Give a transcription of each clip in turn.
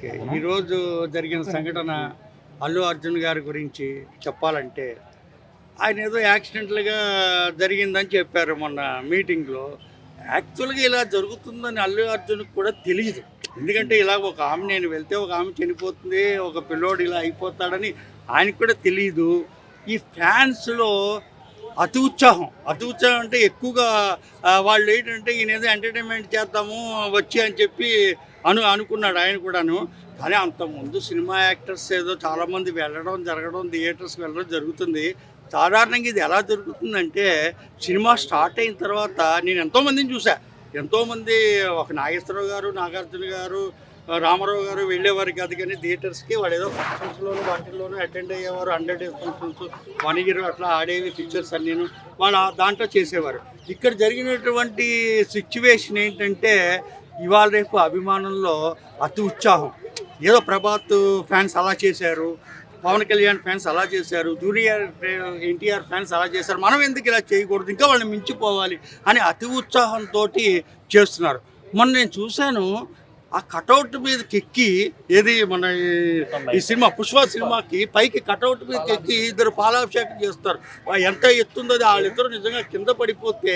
Okay. ఈరోజు జరిగిన సంఘటన అల్లు అర్జున్ గారి గురించి చెప్పాలంటే ఆయన ఏదో యాక్సిడెంట్లుగా జరిగిందని చెప్పారు మొన్న మీటింగ్లో. యాక్చువల్గా ఇలా జరుగుతుందని అల్లు అర్జున్కి కూడా తెలియదు ఎందుకంటే ఇలా ఒక ఆమె నేను వెళ్తే ఒక ఆమె చనిపోతుంది ఒక పిల్లోడు ఇలా అయిపోతాడని ఆయనకు కూడా తెలియదు ఈ ఫ్యాన్స్లో అతి ఉత్సాహం. అతి ఉత్సాహం అంటే ఎక్కువగా వాళ్ళు ఏంటంటే ఈయన ఏదో ఎంటర్టైన్మెంట్ చేద్దాము వచ్చి అని చెప్పి అను అనుకున్నాడు ఆయన కూడాను. కానీ అంతకుముందు సినిమా యాక్టర్స్ ఏదో చాలామంది వెళ్ళడం జరగడం థియేటర్స్ వెళ్ళడం జరుగుతుంది. సాధారణంగా ఇది ఎలా జరుగుతుందంటే సినిమా స్టార్ట్ అయిన తర్వాత నేను ఎంతోమందిని చూసా ఎంతోమంది ఒక నాగేశ్వరరావు గారు నాగార్జున గారు రామారావు గారు వెళ్ళేవారు కాదు కానీ థియేటర్స్కి వాళ్ళు ఏదో ఫంక్షన్స్లోనూ వాటిల్లోనూ అటెండ్ అయ్యేవారు హండ్రెడ్ ఫంక్షన్స్ వన్ ఇయర్ అట్లా ఆడేవి పిక్చర్స్ అన్నీను వాళ్ళు దాంట్లో చేసేవారు. ఇక్కడ జరిగినటువంటి సిచ్యువేషన్ ఏంటంటే ఇవాళ రేపు అభిమానంలో అతి ఉత్సాహం. ఏదో ప్రభాత్ ఫ్యాన్స్ అలా చేశారు పవన్ కళ్యాణ్ ఫ్యాన్స్ అలా చేశారు జూనియర్ ఎన్టీఆర్ ఫ్యాన్స్ అలా చేశారు మనం ఎందుకు ఇలా చేయకూడదు ఇంకా వాళ్ళని మించిపోవాలి అని అతి ఉత్సాహంతో చేస్తున్నారు. మొన్న నేను చూశాను ఆ కటౌట్ మీదకి ఎక్కి ఏది మన ఈ- సినిమా పుష్ప సినిమాకి పైకి కటౌట్ మీదకి ఎక్కి ఇద్దరు పాలాభిషేకం చేస్తారు. ఎంత ఎత్తుందో అది వాళ్ళిద్దరు నిజంగా కింద పడిపోతే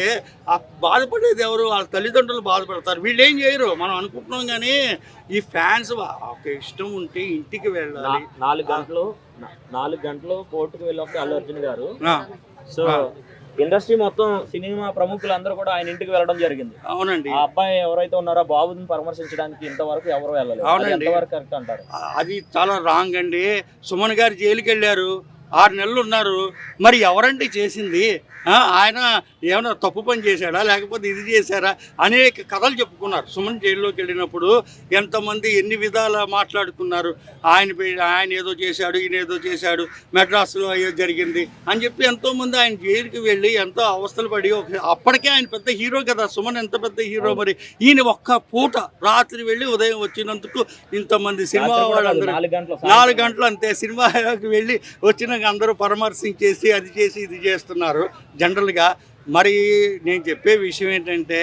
ఆ బాధపడేది ఎవరు? వాళ్ళ తల్లిదండ్రులు బాధపడతారు. వీళ్ళు ఏం చేయరు? మనం అనుకుంటున్నాం కానీ ఈ ఫ్యాన్స్ ఒక ఇష్టం ఉంటే ఇంటికి వెళ్ళాలి. నాలుగు గంటలు నాలుగు గంటలు కోర్టుకు వెళ్ళినప్పుడు అల్లు అర్జున్ గారు. సో ఇండస్ట్రీ మొత్తం సినిమా ప్రముఖులందరూ కూడా ఆయన ఇంటికి వెళ్ళడం జరిగింది. అవునండి. ఆ అబ్బాయి ఎవరైతే ఉన్నారో బాబుని పరామర్శించడానికి ఇంతవరకు ఎవరు వెళ్ళలేదు. అవునండి. ఎంతవరకు కరెక్ట్ అంటారు? అది చాలా రాంగ్ అండి. సుమన్ గారు జైలుకి వెళ్ళారు ఆరు నెలలు ఉన్నారు. మరి ఎవరండి చేసింది? ఆ, ఆయన ఏమైనా తప్పు పని చేశాడా? లేకపోతే ఇది చేశారా? అనేక కథలు చెప్పుకున్నారు. సుమన్ జైల్లోకి వెళ్ళినప్పుడు ఎంతమంది ఎన్ని విధాల మాట్లాడుకున్నారు. ఆయన ఆయన ఏదో చేశాడు ఈయన ఏదో చేశాడు మెడ్రాస్లో అయ్యో జరిగింది అని చెప్పి ఎంతోమంది ఆయన జైలుకి వెళ్ళి ఎంతో అవస్థలు పడి అప్పటికే ఆయన పెద్ద హీరో కదా సుమన్ ఎంత పెద్ద హీరో మరి? ఈయన ఒక్క పూట రాత్రి వెళ్ళి ఉదయం వచ్చినందుకు ఇంతమంది సినిమా వాళ్ళందరూ నాలుగు గంటలు అంతే. సినిమాకి వెళ్ళి వచ్చినాక అందరూ పరామర్శించేసి అది చేసి ఇది చేస్తున్నారు. జనరల్గా మరి నేను చెప్పే విషయం ఏంటంటే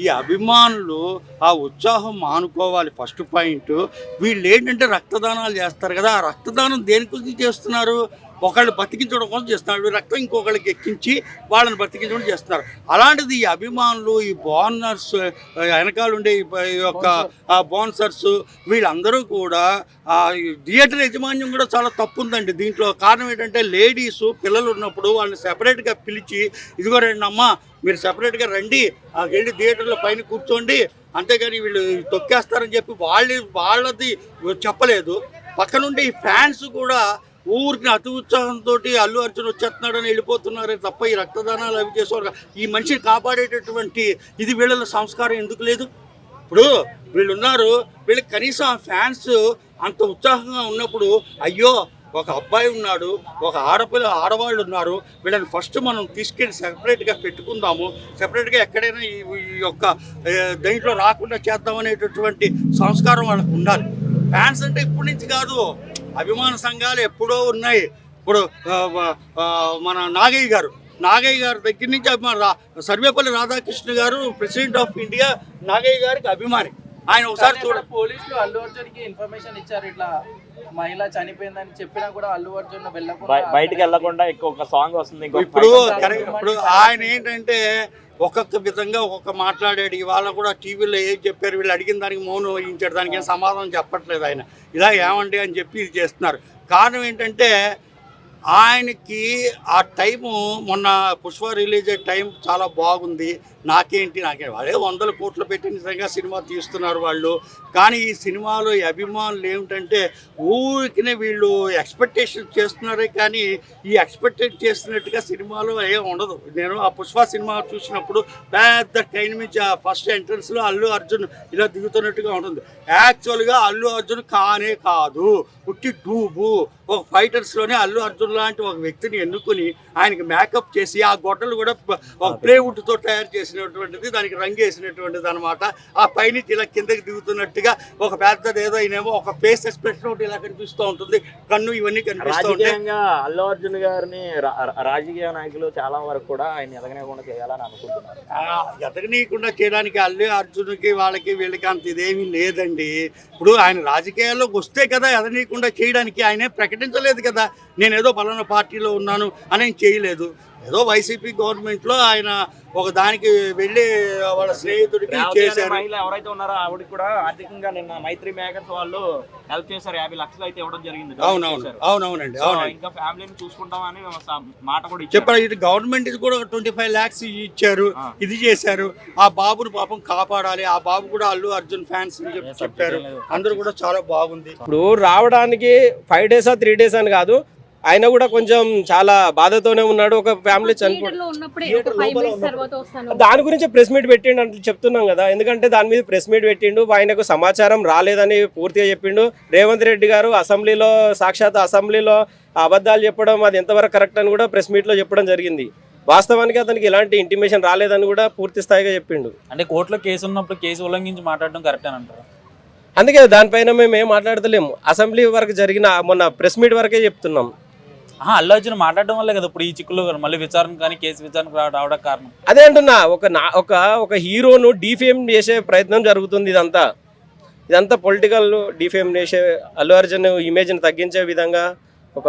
ఈ అభిమానులు ఆ ఉత్సాహం మానుకోవాలి ఫస్ట్ పాయింట్. వీళ్ళు ఏంటంటే రక్తదానాలు చేస్తారు కదా ఆ రక్తదానం దేని గురించి చేస్తున్నారు? ఒకళ్ళు బతికించడం కోసం చేస్తున్నారు. ఈ రక్తం ఇంకొకళ్ళకి ఎక్కించి వాళ్ళని బతికించడం చేస్తున్నారు. అలాంటిది ఈ అభిమానులు ఈ బోనర్స్ వెనకాల ఉండే ఈ యొక్క బోన్సర్స్ వీళ్ళందరూ కూడా థియేటర్ యాజమాన్యం కూడా చాలా తప్పు ఉందండి. దీంట్లో కారణం ఏంటంటే లేడీస్ పిల్లలు ఉన్నప్పుడు వాళ్ళని సెపరేట్గా పిలిచి ఇదిగో రండి అమ్మ మీరు సెపరేట్గా రండి ఆ వెళ్ళి థియేటర్లో పైన కూర్చోండి అంతేగాని వీళ్ళు తొక్కేస్తారని చెప్పి వాళ్ళ వాళ్ళది చెప్పలేదు. పక్కనుండే ఈ ఫ్యాన్స్ కూడా ఊరికి అతి ఉత్సాహంతో అల్లు అర్జున్ వచ్చేస్తున్నాడని వెళ్ళిపోతున్నారే తప్ప ఈ రక్తదానాలు అవి చేసేవారు ఈ మనిషిని కాపాడేటటువంటి ఇది వీళ్ళ సంస్కారం ఎందుకు లేదు? ఇప్పుడు వీళ్ళు ఉన్నారు వీళ్ళకి కనీసం ఫ్యాన్స్ అంత ఉత్సాహంగా ఉన్నప్పుడు అయ్యో ఒక అబ్బాయి ఉన్నాడు ఒక ఆడపిల్ల ఆడవాళ్ళు ఉన్నారు వీళ్ళని ఫస్ట్ మనం తీసుకెళ్ళి సెపరేట్గా పెట్టుకుందాము సెపరేట్గా ఎక్కడైనా ఈ యొక్క దీంట్లో రాకుండా చేద్దామనేటటువంటి సంస్కారం వాళ్ళకు ఉండాలి. ఫ్యాన్స్ అంటే ఇప్పటి నుంచి కాదు అభిమాన సంఘాలు ఎప్పుడో ఉన్నాయి. ఇప్పుడు మన నాగయ్య గారు. నాగయ్య గారి దగ్గర నుంచి అభిమాన సర్వేపల్లి రాధాకృష్ణ గారు ప్రెసిడెంట్ ఆఫ్ ఇండియా నాగయ్య గారికి అభిమాని. ఆయన ఒకసారి చూడ పోలీసులు అల్లు అర్జున్కి ఇన్ఫర్మేషన్ ఇచ్చారు ఇట్లా. మహిళ చనిపోయిందని చెప్పినా కూడా అల్లు అర్జున్ వెళ్ళకుండా బయ- బయటికి వెళ్ళకుండా ఇంకొక సాంగ్ వస్తుంది ఇప్పుడు ఇప్పుడు ఆయన ఏంటంటే ఒక్కొక్క విధంగా ఒక్కొక్క మాట్లాడాడు ఇవాళ కూడా టీవీలో ఏం చెప్పారు వీళ్ళు అడిగిన దానికి మౌనం వహించాడు దానికి ఏం సమాధానం చెప్పట్లేదు ఆయన. ఇలా ఏమండి అని చెప్పి ఇది చేస్తున్నారు. కారణం ఏంటంటే ఆయనకి ఆ టైము మొన్న పుష్ప రిలీజ్ అయ్యే టైం చాలా బాగుంది. నాకేంటి నాకే అదే వందల కోట్లు పెట్టి నిజంగా సినిమా తీస్తున్నారు వాళ్ళు. కానీ ఈ సినిమాలో అభిమానులు ఏమిటంటే ఊరికినే వీళ్ళు ఎక్స్పెక్టేషన్ చేస్తున్నారే కానీ ఈ ఎక్స్పెక్టేట్ చేస్తున్నట్టుగా సినిమాలో ఏం ఉండదు. నేను ఆ పుష్ప సినిమా చూసినప్పుడు పెద్ద ట్రైన్ నుంచి ఆ ఫస్ట్ ఎంట్రన్స్లో అల్లు అర్జున్ ఇలా దిగుతున్నట్టుగా ఉంటుంది. యాక్చువల్గా అల్లు అర్జున్ కానే కాదు. పుట్టి డూబు. ఒక ఫైటర్స్లోనే అల్లు అర్జున్ లాంటి ఒక వ్యక్తిని ఎన్నుకొని ఆయనకి మేకప్ చేసి ఆ గొడ్డలు కూడా ప్లేవుడ్తో తయారు చేసి వేసినటువంటిది దానికి రంగు వేసినటువంటిది అనమాట ఆ పైనుంచి ఇలా కిందకి దిగుతున్నట్టుగా ఒక పెద్దది ఏదో అయినేమో ఒక ఫేస్ ఎక్స్ప్రెషన్ ఒకటి ఇలా కనిపిస్తూ ఉంటుంది. కన్ను ఇవన్నీ కనిపిస్తూ ఉంటాయి అల్లు అర్జున్ గారిని రాజకీయ నాయకులు చాలా వరకు కూడా ఆయన ఎదగనేకుండా చేయాలని అనుకుంటున్నారు. ఎదగనీయకుండా చేయడానికి అల్లు అర్జున్కి వాళ్ళకి వీళ్ళకి అంత ఇదేమీ లేదండి. ఇప్పుడు ఆయన రాజకీయాల్లోకి వస్తే కదా ఎదగనీయకుండా చేయడానికి ఆయనే ప్రకటించలేదు కదా. నేను ఏదో పలానా పార్టీలో ఉన్నాను అని చేయలేదు. ఏదో వైసీపీ గవర్నమెంట్లో ఆయన ఒక దానికి వెళ్ళి వాళ్ళ స్నేహితుడికి చేశారు. ఎవరైతే ఉన్నారో ఆవిడకి కూడా ఆర్థికంగా నిన్న మైత్రి మేకర్స్ వాళ్ళు హెల్ప్ చేశారు. యాభై లక్షలు అయితే ఇవ్వడం జరిగింది. అవునవును. అవునవునండి సో అవునండి. ఇంకా ఫ్యామిలీని చూసుకుంటామని మాట కూడా ఇచ్చారు. చెప్పారు ఇది గవర్నమెంట్ ఇది కూడా ట్వంటీ ఫైవ్ ల్యాక్స్ ఇచ్చారు. ఇది చేశారు. ఆ బాబుని పాపం కాపాడాలి. ఆ బాబు కూడా అల్లు అర్జున్ ఫ్యాన్స్ అని చెప్పి చెప్పారు. అందరూ కూడా చాలా బాగుంది. ఇప్పుడు రావడానికి ఫైవ్ డేసా త్రీ డేస్ అని కాదు ఆయన కూడా కొంచెం చాలా బాధతోనే ఉన్నాడు. ఒక ఫ్యామిలీ చనిపో థియేటర్లో ఉన్నప్పుడే ఒక థియేటర్ ఫైవ్ లోపల మినిట్స్ ఉన్నప్పుడు. తర్వాత వస్తాను. దాని గురించి ప్రెస్ మీట్ పెట్టిండు అంటే చెప్తున్నాం కదా. ఎందుకంటే దాని మీద ప్రెస్ మీట్ పెట్టిండు. ఆయనకు సమాచారం రాలేదని పూర్తిగా చెప్పిండు. రేవంత్ రెడ్డి గారు అసెంబ్లీలో సాక్షాత్ అసెంబ్లీలో అబద్ధాలు చెప్పడం అది ఎంతవరకు కరెక్ట్ అని కూడా ప్రెస్ మీట్లో చెప్పడం జరిగింది. వాస్తవానికి అతనికి ఎలాంటి ఇంటిమేషన్ రాలేదని కూడా పూర్తి స్థాయిగా చెప్పిండు. అంటే కోర్టులో కేసు ఉన్నప్పుడు కేసు ఉల్లంఘించి మాట్లాడడం కరెక్ట్ అని అంటారు? అందుకే దానిపైన మేము ఏం మాట్లాడతలేము. అసెంబ్లీ వరకు జరిగిన మొన్న ప్రెస్ మీట్ వరకే చెప్తున్నాం. అల్లు అర్జున్ మాట్లాడడం వల్లే కదా ఇప్పుడు ఈ చిక్కులు మళ్ళీ విచారణ కానీ కేసు విచారణ రా- రావడానికి కారణం. అదే అంటున్నా ఒక నా ఒక ఒక హీరోను డిఫేమ్ చేసే ప్రయత్నం జరుగుతుంది ఇదంతా. ఇదంతా పొలిటికల్ డిఫేమ్ చేసే అల్లు అర్జున్ ఇమేజ్ని తగ్గించే విధంగా ఒక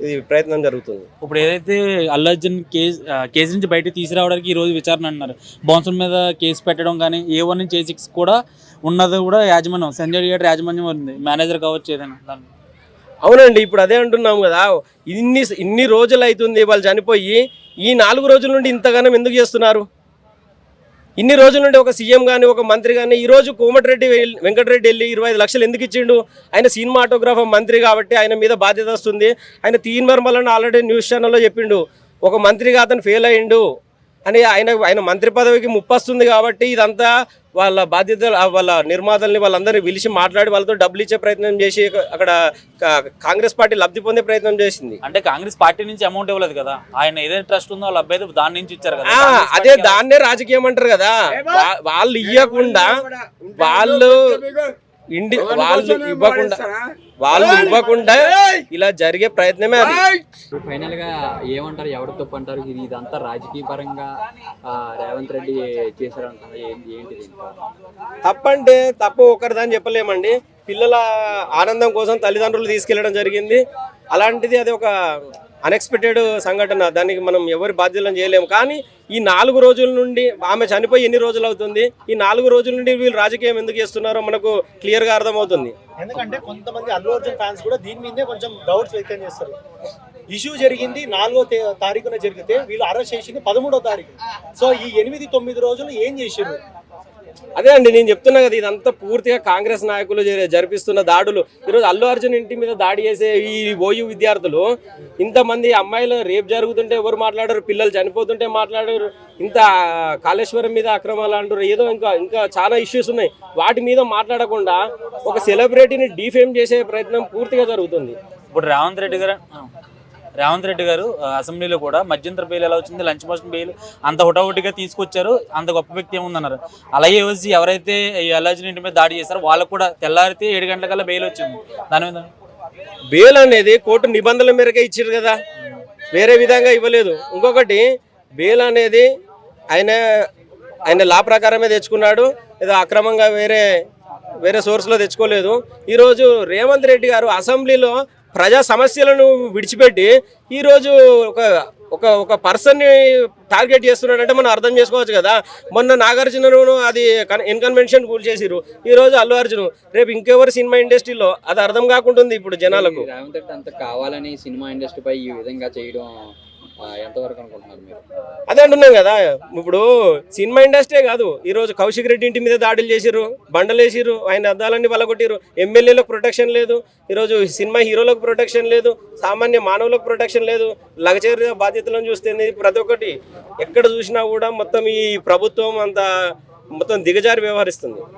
ఇది ప్రయత్నం జరుగుతుంది. ఇప్పుడు ఏదైతే అల్లు అర్జున్ కేసు కేసు నుంచి బయటకు తీసుకురావడానికి ఈ రోజు విచారణ అంటున్నారు బౌన్సర్ మీద కేసు పెట్టడం కానీ ఏ వన్ నుంచి ఏ సిక్స్ కూడా ఉన్నది కూడా యాజమాన్యం సంజయ్ థియేటర్ యాజమాన్యం ఉంది. మేనేజర్ కావచ్చు ఏదైనా దాని అవునండి ఇప్పుడు అదే అంటున్నాం కదా. ఇన్ని ఇన్ని రోజులు అవుతుంది వాళ్ళు చనిపోయి ఈ నాలుగు రోజుల నుండి ఇంతగానం ఎందుకు చేస్తున్నారు? ఇన్ని రోజుల నుండి ఒక సీఎం కానీ ఒక మంత్రి కానీ ఈరోజు కోమటిరెడ్డి వెంకటరెడ్డి వెళ్ళి ఇరవై ఐదు లక్షలు ఎందుకు ఇచ్చిండు? ఆయన సినిమాటోగ్రాఫర్ మంత్రి కాబట్టి ఆయన మీద బాధ్యత వస్తుంది. ఆయన తీన్ మర్మలను ఆల్రెడీ న్యూస్ ఛానల్లో చెప్పిండు. ఒక మంత్రిగా అతను ఫెయిల్ అయ్యిండు. అని ఆయన ఆయన మంత్రి పదవికి ముప్పొస్తుంది కాబట్టి ఇదంతా వాళ్ళ బాధ్యత వాళ్ళ నిర్మాతల్ని వాళ్ళందరినీ పిలిచి మాట్లాడి వాళ్ళతో డబ్బులు ఇచ్చే ప్రయత్నం చేసి అక్కడ కాంగ్రెస్ పార్టీ లబ్ధి పొందే ప్రయత్నం చేసింది. అంటే కాంగ్రెస్ పార్టీ నుంచి అమౌంట్ ఇవ్వలేదు కదా? ఆయన ఏదైతే ట్రస్ట్ ఉందో వాళ్ళ అబ్బాయి దాని నుంచి ఇచ్చారు కదా? అదే దాన్నే రాజకీయం అంటారు కదా? వాళ్ళు ఇవ్వకుండా వాళ్ళు ఇండి వాళ్ళు ఇవ్వకుండా వాళ్ళు ఇవ్వకుండా ఇలా జరిగే ప్రయత్నమే అది. ఇప్పుడు ఫైనల్గా ఏమంటారు? ఎవరు తప్పు అంటారు? ఇది ఇదంతా రాజకీయ పరంగా ఆ, రేవంత్ రెడ్డి ఏంటి ఏంటిది తప్పంటే తప్పు ఒకరిదని చెప్పలేమండి. పిల్లల ఆనందం కోసం తల్లిదండ్రులు తీసుకెళ్ళడం జరిగింది. అలాంటిది అది ఒక అన్ఎక్స్పెక్టెడ్ సంఘటన. దానికి మనం ఎవరి బాధ్యతలను చేయలేము. కానీ ఈ నాలుగు రోజుల నుండి ఆమె చనిపోయి ఎన్ని రోజులు అవుతుంది? ఈ నాలుగు రోజుల నుండి వీళ్ళు రాజకీయం ఎందుకు చేస్తున్నారో మనకు క్లియర్గా అర్థమవుతుంది. ఎందుకంటే కొంతమంది అల్లు అర్జున్ ఫ్యాన్స్ కూడా దీని మీదే కొంచెం డౌట్స్ వ్యక్తం చేస్తారు. ఇష్యూ జరిగింది నాలుగో తే- తారీఖున జరిగితే వీళ్ళు అరెస్ట్ చేసింది పదమూడో తారీఖు. సో ఈ ఎనిమిది తొమ్మిది రోజులు ఏం చేసారు అదే అండి నేను చెప్తున్నా కదా ఇదంతా పూర్తిగా కాంగ్రెస్ నాయకులు జరిపిస్తున్న దాడులు. ఈరోజు అల్లు అర్జున్ ఇంటి మీద దాడి చేసే ఈ ఓయూ విద్యార్థులు ఇంతమంది అమ్మాయిలు రేపు జరుగుతుంటే ఎవరు మాట్లాడరు పిల్లలు చనిపోతుంటే మాట్లాడరు ఇంత కాళేశ్వరం మీద అక్రమాలు అంటారు ఏదో ఇంకా ఇంకా చాలా ఇష్యూస్ ఉన్నాయి. వాటి మీద మాట్లాడకుండా ఒక సెలబ్రిటీని డిఫేమ్ చేసే ప్రయత్నం పూర్తిగా జరుగుతుంది. ఇప్పుడు రేవంత్ రెడ్డి గారు రేవంత్ రెడ్డి గారు అసెంబ్లీలో కూడా మధ్యంతర బెయిల్ ఎలా వచ్చింది లంచ్ మోషన్ బెయిల్ అంత హుటాహుటిగా తీసుకొచ్చారు అంత గొప్ప వ్యక్తి ఏముందన్నారు. అలాగే వచ్చి ఎవరైతే ఈ ఇంటి మీద దాడి చేశారో వాళ్ళకు కూడా తెల్లారితే ఏడు గంటలకల్లా బెయిల్ వచ్చింది. దాని మీద? బెయిల్ అనేది కోర్టు నిబంధనల మేరకే ఇచ్చారు కదా. వేరే విధంగా ఇవ్వలేదు. ఇంకొకటి బెయిల్ అనేది ఆయన ఆయన లా ప్రకారమే తెచ్చుకున్నాడు ఏదో అక్రమంగా వేరే వేరే సోర్స్లో తెచ్చుకోలేదు. ఈరోజు రేవంత్ రెడ్డి గారు అసెంబ్లీలో ప్రజా సమస్యలను విడిచిపెట్టి ఈరోజు ఒక ఒక ఒక పర్సన్ని టార్గెట్ చేస్తున్నాడంటే మనం అర్థం చేసుకోవచ్చు కదా. మొన్న నాగార్జునను అది ఇన్కన్వెన్షన్ కూల్ చేసిరు ఈ రోజు అల్లు అర్జున్. రేపు ఇంకెవరు సినిమా ఇండస్ట్రీలో? అది అర్థం కాకుండా ఇప్పుడు జనాలకు. అంత కావాలని సినిమా ఇండస్ట్రీపై ఈ విధంగా చేయడం ఎంతవరకు అనుకుంటున్నారు మీరు? అదే అంటున్నాం కదా ఇప్పుడు సినిమా ఇండస్ట్రీ కాదు. ఈ రోజు కౌశిక్ రెడ్డి ఇంటి మీద దాడులు చేసిరు బండలు వేసిరు ఆయన అద్దాలన్నీ వలగొట్టిర్రు. ఎమ్మెల్యేలకు ప్రొటెక్షన్ లేదు. ఈరోజు సినిమా హీరోలకు ప్రొటెక్షన్ లేదు. సామాన్య మానవులకు ప్రొటెక్షన్ లేదు. లగచర్య బాధ్యతలను చూస్తే ప్రతి ఒక్కటి ఎక్కడ చూసినా కూడా మొత్తం ఈ ప్రభుత్వం అంత మొత్తం దిగజారి వ్యవహరిస్తుంది.